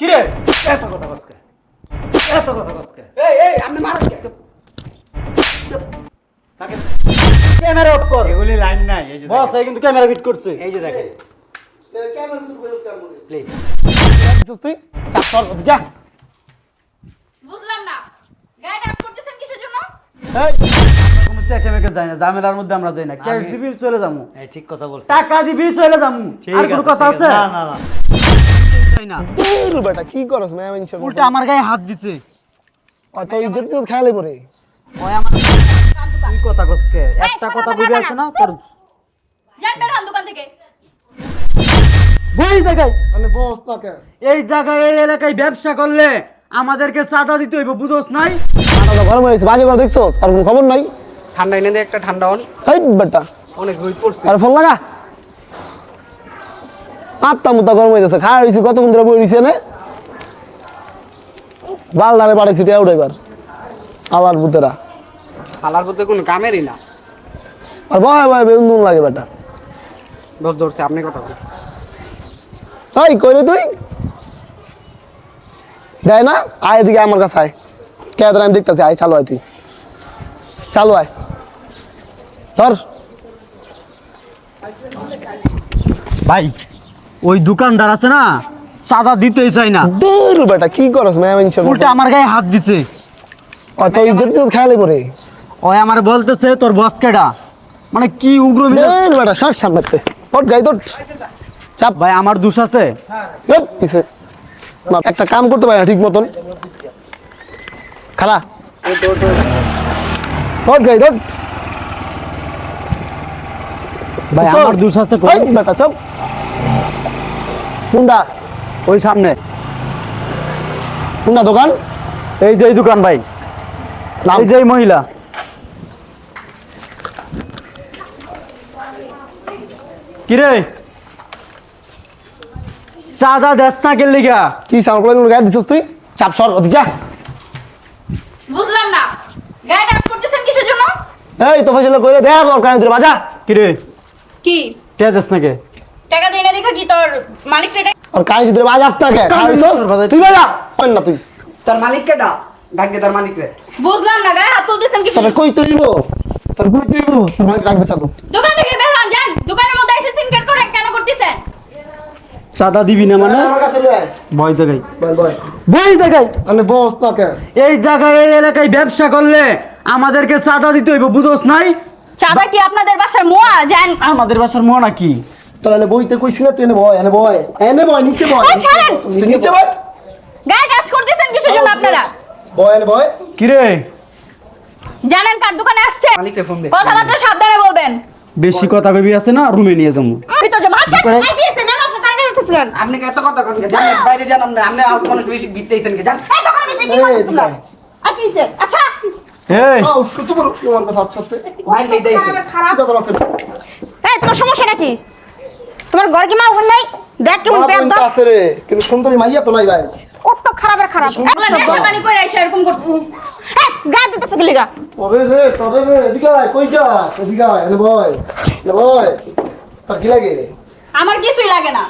কিরে? এত কথা কসকে এত কথা কসকে এই এই আপনি মারেন কে? তাকে ক্যামেরা অফ কর। এগুলি লাইন নাই এই যে বস। এই কিন্তু ক্যামেরা ফিট করছে। এই যে দেখেন। প্লিজ দিছিস তুই? চাপ সর যা। বুঝলাম না। গাড়িটা আপ করতেছেন কিসের জন্য? কোনো চেকে মেকে যায় না ঝামেলার মধ্যে আমরা যাই না। ক্যাশ দিবি চলে যাব। এই ঠিক কথা বলছেন টাকা দিবি চলে যাব। আর কোনো কথা আছে? না না না। না। দূর বেটা কি করস ম্যাম ইনশা উল্টা আমার গায়ে হাত দিছে। অত ইজ্জত নিয়ে খেয়ালে পরে ওই আমার তুই কথা কসকে একটা কথা বুঝে আসে না। তোর যান বের হন দোকান থেকে। বই দেখাই মানে বস তাকে। এই জায়গায় এই এলাকায় ব্যবসা করলে আমাদেরকে চাঁদা দিতে হইব বুঝোস নাই? গরম হয়েছে বাজে বার দেখছ আর কোনো খবর নাই? ঠান্ডা এনে দে একটা ঠান্ডা অন বেটা। অনেক পড়ছে। আর ফোন লাগা। আত্মা মুত্তা গরম হয়েছে খাওয়া হয়েছে কতক্ষণ ধরে বই রয়েছে না বালদারে বাড়ি ছিটে উঠে এবার আবার ভূতেরা। হালার করতে কোনো কামেরই না। আর ভয় ভয় বেউন লাগে বেটা। দশ ধরছে আপনি কথা বলুন এই কই রে তুই? দেয় না? আয় এদিকে আমার কাছে আয়। কে আমি দেখতেছি আয় চালু আয় তুই। চালু আয়। ধর। ভাই ওই দোকানদার আছে না চাঁদা দিতেই চাই না। দূর বেটা কি করস ম্যাম ইনশা উল্টা আমার গায়ে হাত দিছে। অত ইজ্জত নিয়ে খেয়ালে পরে ওই আমার বলতেছে তোর বস কেডা? মানে কি উগ্র। দূর বেটা সর সামনে ওট গাই তোট চাপ। ভাই আমার দোষ আছে? ওট পিছে। একটা কাম করতে পারে না ঠিক মতন। খালা। ওট গাই তোট ভাই আমার দোষ আছে কই? বেটা চপ কোনটা? ওই সামনে। কোনটা দোকান? এই যে এই দোকান ভাই। এই যে এই মহিলা। কিরে? চাঁদা দেশ না গেল লিগা? কি সাউন্ড গায়ে দিছিস তুই? চাপ সর ওদিকে যা। বুঝলাম না। গাড়িটা আপ করতেছেন কিসের জন্য? এই তো ফসল করে দে আর কানে ধরে বাজা। কিরে? কি? কে দেশ নাকি? টাকা দিই না দেখা কি তোর মালিক রেটে আর কানে ধরে বাজাস না কে দিছস তুই বাজা। পান না তুই। তার মালিক কে কেটা ডাক দে তার মালিক রে। বুঝলাম না গায়ে হাত তুলতেছেন তবে জন্য? কই তুই দিব তোর কই তুই দিব তোর মাইক রাখবে চালু দোকান থেকে বের হন যান। দোকানের মধ্যে এসে সিম কার্ড করে কেন করতেছেন? চাঁদা দিবি না মানে? আমার কাছে লয় ভয় জায়গায় বল বল বই জায়গায় মানে বস কে এই জায়গায় এই এলাকায় ব্যবসা করলে আমাদেরকে চাঁদা দিতে হইব বুঝোস নাই? চাঁদা কি আপনাদের বাসার মোয়া? যান। আমাদের বাসার মোহনা কি তোর এনে বইতে কইছি না তুই এনে বয় এনে বয় এনে বয় নিচে বয়। এই ছাড়েন। তুই নিচে বয়। গায়ে কাজ করতেছেন কিসের জন্য আপনারা? বয় এনে বয়। কিরে? জানেন কার দোকানে আসছে? মালিক রে ফোন দে। কথাবার্তা সাবধানে বলবেন। বেশি কথা কবি আছে না রুমে নিয়ে যাব। ভিতর যে মাছ করে? দিয়েছে না মাছ টাকা দিতেছেন আপনি কে এত কথা কন কে? জান বাইরে যান আপনি আপনি আউট মানুষ বেশি বিততেছেন কে জান এই ভিতরে কি কি হইছে? আচ্ছা। এই। কথা আচ্ছা আচ্ছা। মাইল দিতে আইছে কি কথা আছে? এই তোমার সমস্যাটা কি? তোমার ঘরে কি মা ওখানে নাই? দেখ কেমন মা দাও। আছে রে কিন্তু সুন্দরী মাইয়া তো নাই ভাই। কত খারাপের খারাপ। একলা নেশা পানি করে আইসা এরকম করতে। এই দিতেছ কি লিগা? ওরে রে তোরে রে এদিকে আয় কই যা? এদিকে আয় এনে বয় এনে বয়। তোর কি লাগে? আমার কিছুই লাগে না।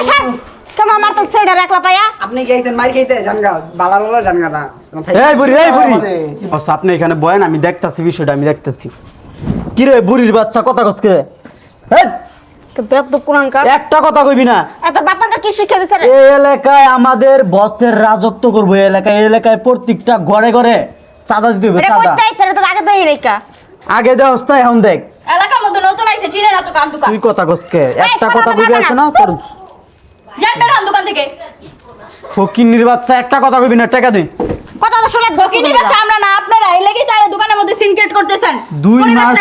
আচ্ছা কেমন আমার তো সেটা রাখলা পায়া? আপনি কি আইছেন মার খাইতে জানগা বলা জানগা না। এই বুড়ি এই বুড়ি। বস আপনি এখানে বয়েন আমি দেখতাছি বিষয়টা আমি দেখতাছি। কিরে বুড়ির বাচ্চা কথা কসকে কা? একটা কথা কইবি না। কি শিক্ষা দিছে রে? এই এলাকায় আমাদের বসের রাজত্ব করব এই এলাকায় এই এলাকায় প্রত্যেকটা ঘরে ঘরে চাঁদা দিতে হবে চাঁদা। এটা তো আগে আগে এখন দেখ। এলাকার মধ্যে নতুন আইছে চিনে না তো তুই কথা কসকে একটা কথা কইবি আছে। না তোর যান বের হন দোকান থেকে। ফকিন্নির বাচ্চা একটা কথা কইবি না টাকা দে। কথা তো শুনে বাচ্চা আমরা না আপনারা এই লাগি তাই দোকানের মধ্যে সিনক্রেট করতেছেন। দুই মাস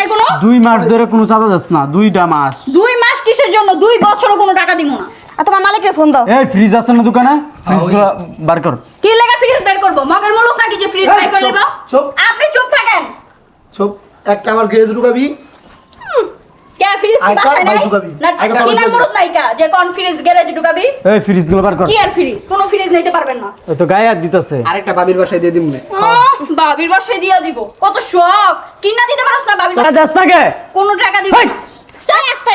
দুই মাস ধরে কোনো চাঁদা যাস না দুইটা মাস। দুই মাস কিসের জন্য? দুই বছরও কোনো টাকা দিব না। আর তোমার মালিককে ফোন দাও। এই ফ্রিজ আছে না দোকানে? ফ্রিজ বার কর। কি লেগে ফ্রিজ বের করব? মগের মুলুক নাকি যে ফ্রিজ বের করে চুপ, চুপ। আপনি চুপ থাকেন। সব একটা আমার গ্রেজ ঢুকাবি। কে ফ্রিজ কি বাসায় নাই? না কিনা বাইক মুরুত নাইকা যে কোন ফ্রিজ গ্যারেজে ঢুকাবি? এই ফ্রিজগুলো বার কর। কি আর ফ্রিজ কোনো ফ্রিজ নিতে পারবেন না। ওই তো গায়ে হাত দিতেছে। আরেকটা বাবির বাসায় দিয়ে দিমু বাবির বাসায় দিয়া দিব। কত শখ। কিনা দিতে পারছ না বাবির টাকা বাসায়? যাস না কে? কোনো টাকা দিব চল আসতে।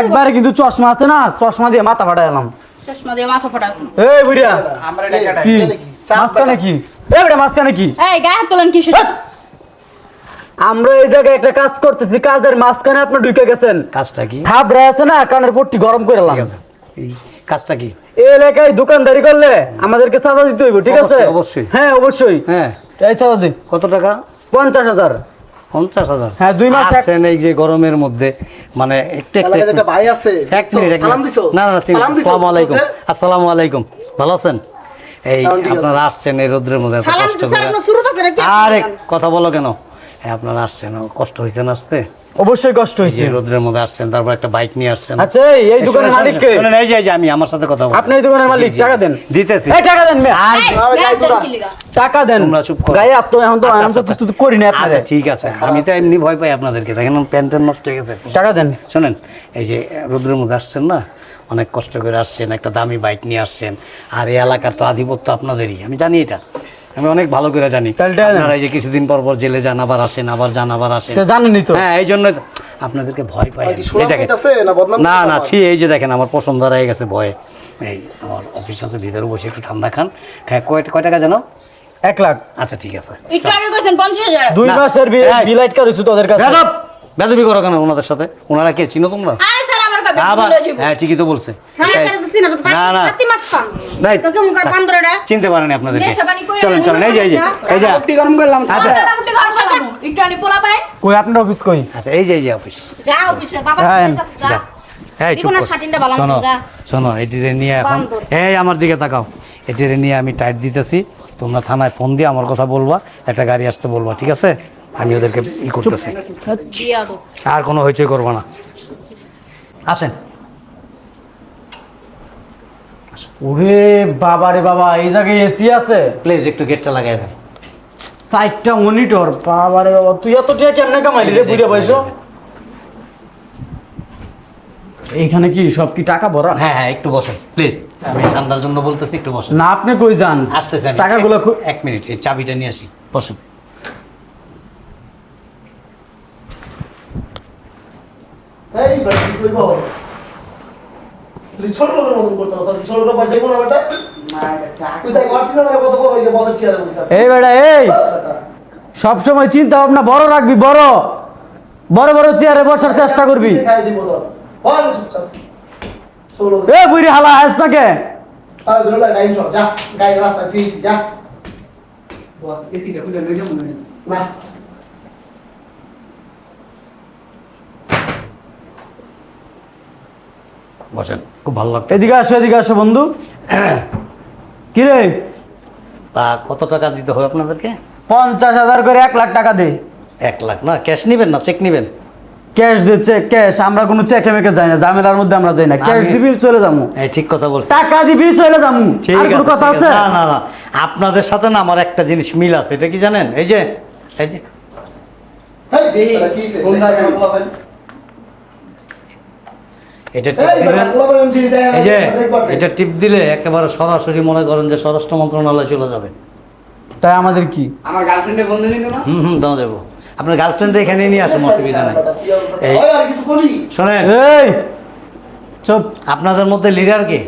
একবারে কিন্তু চশমা আছে না? চশমা দিয়ে মাথা ফাটাইলাম চশমা দিয়ে মাথা ফাটা এই বুড়িয়া। আমরা টাকাটা কি? চাপ মাঝখানে এই বেটা মাঝখানে কি? এই গায়ে হাত তোলেন কিসের আমরা এই জায়গায় একটা কাজ করতেছি কাজের মাঝখানে আপনি ঢুকে গেছেন। কাজটা কি? থাবড়ে আছে না কানের পট্টি গরম করে এই কাজটা কি? এই এলাকায় দোকানদারি করলে আমাদেরকে চাঁদা দিতে হইব ঠিক আছে? অবশ্যই, অবশ্যই। হ্যাঁ অবশ্যই। হ্যাঁ। এই চাঁদা দিন কত টাকা? পঞ্চাশ হাজার। পঞ্চাশ হাজার? হ্যাঁ, দুই মাস এক- এই যে গরমের মধ্যে মানে একটু একটু একটা ভাই আছে। এক মিনিট এক মিনিট না না চিনি সালাম দিছো? আসসালামু আলাইকুম। আসসালামু আলাইকুম। ভালো আছেন? এই সালাম আপনারা আসছেন এই রোদ্রের মধ্যে আরে কথা বলো কেন? হ্যাঁ আপনারা আসছেন। কষ্ট হয়েছে না আসতে অবশ্যই কষ্ট হয়েছে রোদ্রের মধ্যে আসছেন তারপর একটা বাইক নিয়ে আসছেন। আচ্ছা এই দোকানের মালিক কে শুনেন, এই যে আমি আমার সাথে কথা বলি আপনি এই দোকানের মালিক টাকা দেন। দিতেছি। এই টাকা দেন আর টাকা দেন। তোমরা চুপ করো। গায়ে আপনি এখন তো আচ্ছা, এখন তো আচ্ছা। কিছু করি না আচ্ছা ঠিক আছে। আমি তো এমনি ভয় পাই আপনাদেরকে দেখেন প্যান্টের নষ্ট হয়ে গেছে। টাকা দেন। শোনেন এই যে রোদ্রের মধ্যে আসছেন না অনেক কষ্ট করে আসছেন একটা দামি বাইক নিয়ে আসছেন আর এই এলাকার তো আধিপত্য আপনাদেরই। আমি জানি এটা। আমি অনেক ভালো করে জানি। আপনারা এই যে কিছুদিন পর পর জেলে যান আবার আসেন আবার যান আবার আসেন। তো জানেনই তো। হ্যাঁ এই জন্য তো আপনাদেরকে ভয় পাই না না? ছি এই যে দেখেন আমার পছন্দ হয়ে গেছে ভয়ে। এই আমার অফিস আছে ভিতরে বসে একটু ঠান্ডা খান। হ্যাঁ কয় কয় টাকা জানো? এক লাখ। আচ্ছা ঠিক আছে। একটু আগে কইছেন পঞ্চাশ হাজার। দুই মাসের। বিলাইট করেছি তোদের কাছে? বেদব! করো কেন ওনাদের সাথে? ওনারা কে? চিনো তোমরা? আরে স্যার আমার কবে আবার হ্যাঁ ঠিকই তো বলছে। হ্যাঁ না না। চিনতে পারেনি করে চলেন চলেন এই যে এই যে এই যে। রুটি গরম করলাম। আচ্ছা। মোটামুটি ঘর সাজাবো একটু আনি পোলা পায় কই আপনার অফিস কই? আচ্ছা এই যে এই যে অফিস যা অফিসে বাবা হ্যাঁ, যা। যা। এই চুপ ইকোনা শাটিনটা বালাম শোনো যা। শোনো এটিরে নিয়ে এখন এই আমার দিকে তাকাও। এটিরে নিয়ে আমি টাইট দিতেছি। তোমরা থানায় ফোন দিয়ে আমার কথা বলবা একটা গাড়ি আসতে বলবা ঠিক আছে? আমি ওদেরকে ই করতেছি। আর কোনো হইচই করব না। আসেন। ওরে বাবা রে বাবা এই জায়গায় এসি আছে? প্লিজ একটু গেটটা লাগাই দেন। সাইডটা মনিটর বাবা রে বাবা তুই এত টাকা কেমনে কামাইলি রে বুড়ে বয়স? এইখানে কি সব কি টাকা ভরা? হ্যাঁ হ্যাঁ একটু বসেন প্লিজ আমি ঠান্ডার জন্য বলতেছি একটু বসেন। না আপনি কই যান? আসতেছে আমি। টাকাগুলো এক- খু- এক মিনিট এই চাবিটা নিয়ে আসি বসেন। এই কি কইবো? তুই ছোট লোকের মতন করতে হবে ছোট লোকের পাশে কোন বেটা? তুই তাই করছিস না তাহলে কত বড় হয়ে বসে চেয়ারে বসে এই বেটা এই! সব সময় চিন্তা ভাবনা বড় রাখবি বড়। বড় বড় চেয়ারে বসার চেষ্টা করবি। দিব এ বুড়ি হালা হাস না কে? হয়। বসেন। খুব ভালো লাগতো এদিকে আসো এদিকে আসো বন্ধু। কি রে? তা কত টাকা দিতে হবে আপনাদেরকে? পঞ্চাশ হাজার করে এক লাখ টাকা দে। এক লাখ না ক্যাশ নেবেন না চেক নেবেন? ক্যাশ দে চেক ক্যাশ। আমরা কোনো চেকে মেকে যাই না ঝামেলার মধ্যে আমরা যাই না। ক্যাশ দিবি চলে যাব। এই ঠিক কথা বলছি টাকা দিবি চলে যাব। ঠিক আছে কথা আছে। না না না। আপনাদের সাথে না আমার একটা জিনিস মিল আছে এটা কি জানেন? এই যে এই যে। এটা টিপ দিবেন। এই যে এটা টিপ দিলে একেবারে সরাসরি মনে করেন যে স্বরাষ্ট্র মন্ত্রণালয় চলে যাবে। তাই আমাদের কি? আমার গার্লফ্রেন্ডের বন্ধু নিত না? হুম হুম দাও যাব আপনার গার্লফ্রেন্ড এখানে নিয়ে আসুন অসুবিধা নাই। এই ওই আর কিছু বলি? শোনেন। এই চুপ। আপনাদের মধ্যে লিডার কে?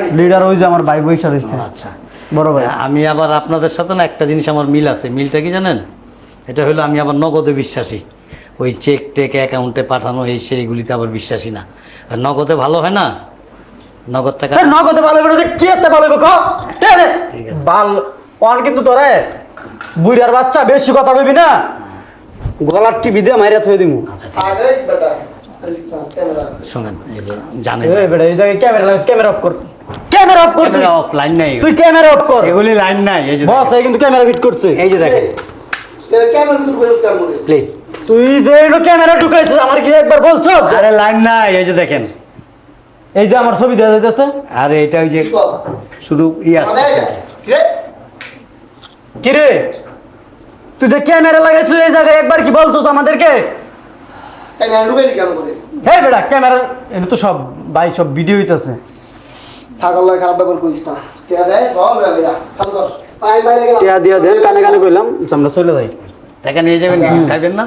নেই। লিডার ওই যে আমার ভাই বৈশা রয়েছে। আচ্ছা। বড় ভাই। আমি আবার আপনাদের সাথে না একটা জিনিস আমার মিল আছে। মিলটা কি জানেন? এটা হলো আমি আবার নগদে বিশ্বাসী। ওই চেক টেক অ্যাকাউন্টে পাঠানো এই সেইগুলিতে আবার বিশ্বাসী না। আর নগদে ভালো হয় না? নগদ টাকা নগদে ভালো করে কি এত ভালো হবে ক ঠিক আছে? বাল অন কিন্তু তোরে বুড়ার বাচ্চা বেশি কথা কইবি না। গলার টিভি দিয়ে মাইরা থই দিমু। আচ্ছা শোনেন এই যে জানেন এই বেটা এই জায়গায় ক্যামেরা লাগাইস ক্যামেরা অফ কর। ক্যামেরা অফ কর তুই। ক্যামেরা অফ লাইন নাই তুই ক্যামেরা অফ কর। এগুলি লাইন নাই এই যে বস এই কিন্তু ক্যামেরা ফিট করছে। এই যে দেখেন। ক্যামেরা ভিতর বসে কাম প্লিজ তুই যে ক্যামেরা ঢুকাইছিস আমার কি একবার বলছো? আরে লাইন নাই এই যে দেখেন। এই যে আমার ছবি দেওয়া যাইতেছে। আরে এটা ওই যে শুধু ই মানে আসছে কি রে? কি রে? তুই যে ক্যামেরা লাগাইছিস এই জায়গায় একবার কি বলছোস আমাদেরকে? ঢুকাইলি কেন করে? হে বেটা ক্যামেরা এটা তো সব ভাই সব ভিডিও হইতাছে। থাক আল্লাহ খারাপ ব্যবহার করিস না। টিয়া দেয় বল রে বেটা চালু কর। আমি বাইরে গেলাম। টিয়া দিয়া দেন কানে কানে কইলাম আমরা চলে যাই। দেখেন নিয়ে যাবেন খাইবেন না?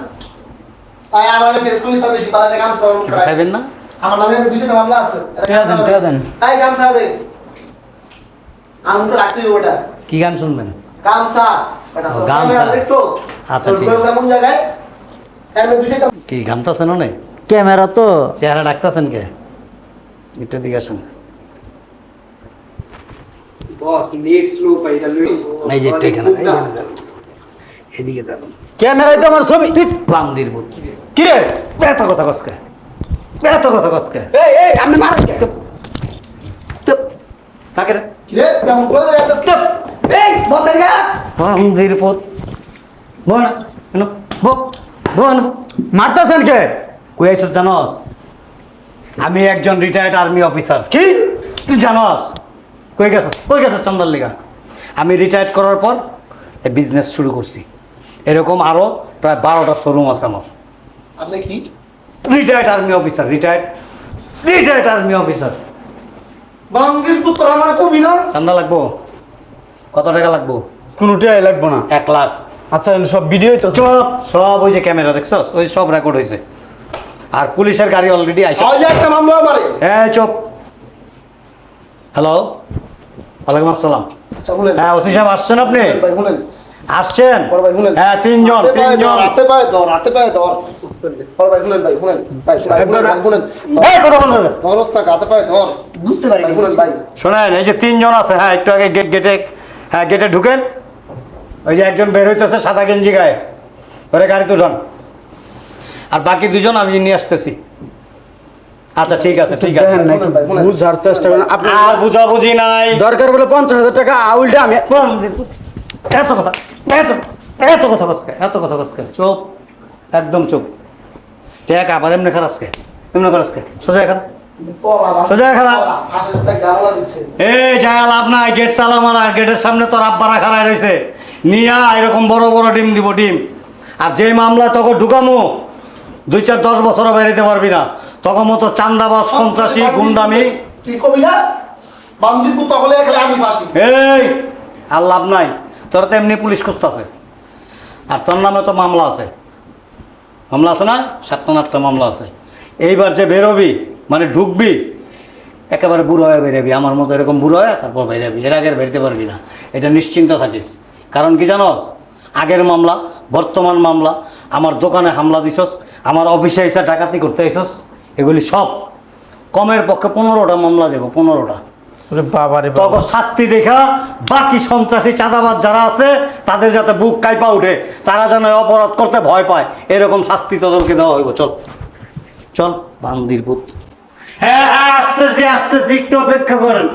আয় আমার ফেস করিস না বেশি বাইরে কাম করুন কিছু খাইবেন না? আমার নামে দুইশো মামলা আছে? তাই গামছা দে আমটা রাখতে হবে ওটা। কি গান শুনবেন? গামছা ওটা ও, তো গামছা। দেখছ? আচ্ছা, ঠিক বউ এমন জায়গায়? এর মধ্যে দুইশো কি ঘামতাছেন অনেক? ক্যামেরা তো। চেহারা ডাকতাছেন কে? একটু দিকে আসেন। বস নেট স্লো পাই এটা লই এই যে এখানে এই যে দাঁড়ান। এদিকে দাঁড়ান ক্যামেরায় তো আমার ছবি। বাম দির বুট কি রে? এত কথা কসকে এত কথা কসকে এই এই আপনি মারেন কে তাকে রে? রে? কেমন করে এত স্টেপ এই বসের গা বাম দির বুট বল না কেন বো বো না কে? কই আইসস জানস? আমি একজন রিটায়ার্ড আর্মি অফিসার কি? তুই জানস? কই গেছ কই গেছ চন্দার লিগা? আমি রিটায়ার্ড করার পর এই বিজনেস শুরু করছি। এরকম আরও প্রায় বারোটা শোরুম আছে আমার। আপনি কি? Retired army officer retired retired army officer বাঙ্গির পুত্র আমার কবি না চান্দা লাগবো? কত টাকা লাগবো? কোনোটাই লাগবো না। এক লাখ। আচ্ছা সব ভিডিওই তো। সব সব ওই যে ক্যামেরা দেখছস? ওই সব রেকর্ড হয়েছে আর পুলিশের গাড়ি অলরেডি আইসে ওই একটা মামলা আমারে হ্যাঁ চুপ। হ্যালো ওয়ালাইকুম আসসালাম। আচ্ছা শুনেন হ্যাঁ অতি সাহেব আসছেন আপনি? ভাই শুনেন আসছেন? হ্যাঁ তিনজন তিনজন। পায়ে পায়ে শুনেন এই যে তিনজন আছে হ্যাঁ একটু আগে গেট গেটে হ্যাঁ গেটে ঢুকেন। ওই যে একজন বের হইতেছে সাদা গেঞ্জি গায়ে। ওরে গাড়ি তুলন। আর বাকি দুজন আমি নিয়ে আসতেছি। আচ্ছা ঠিক আছে ঠিক আছে। দেখেন না, একটু বুঝার চেষ্টা করেন। আর বুঝাবুঝি নাই। দরকার বলে পঞ্চাশ হাজার টাকা আউলটা আমি এত কথা। এত এত কথা কসকে এত কথা কসকে চুপ একদম চুপ। টেক আবার এমনি খারাসকে এমনি খারাসকে সোজা এখানে। সোজা খারাপ। এই যা লাভ নাই গেট তালা মারা গেটের সামনে তোর রয়েছে। নিয়া এরকম বড় বড় ডিম দিব ডিম। আর যে মামলা তখন ঢুকামো দুই চার দশ বছরও বেরোতে পারবি না। তখন মতো চান্দাবাজ সন্ত্রাসী গুন্ডামি। তুই কবি না? এই আর লাভ নাই। তোর তো এমনি পুলিশ খুঁজতেছে। আর তোর নামে তো মামলা আছে। মামলা আছে না? সাতটা আটটা মামলা আছে। এইবার যে বেরোবি মানে ঢুকবি, একেবারে বুড়ো হয়ে বেরোবি। আমার মতো এরকম বুড়ো হয়ে তারপর বেরোবি। এর আগে বেরোতে পারবি না। এটা নিশ্চিন্ত থাকিস। কারণ কি জানোস? আগের মামলা, বর্তমান মামলা, আমার দোকানে হামলা দিছস, আমার অফিসে এসে ডাকাতি করতে আইসস এগুলি সব কমের পক্ষে পনেরোটা মামলা দেবো, পনেরোটা। তখন শাস্তি দেখা বাকি সন্ত্রাসী চাঁদাবাজ যারা আছে, তাদের যাতে বুক কাইপা উঠে তারা যেন অপরাধ করতে ভয় পায়। এরকম শাস্তি তোদেরকে দেওয়া হইব। চল। চল, বান্দির পুত হ্যাঁ হ্যাঁ আসতেছি আসতেছি, একটু অপেক্ষা করেন।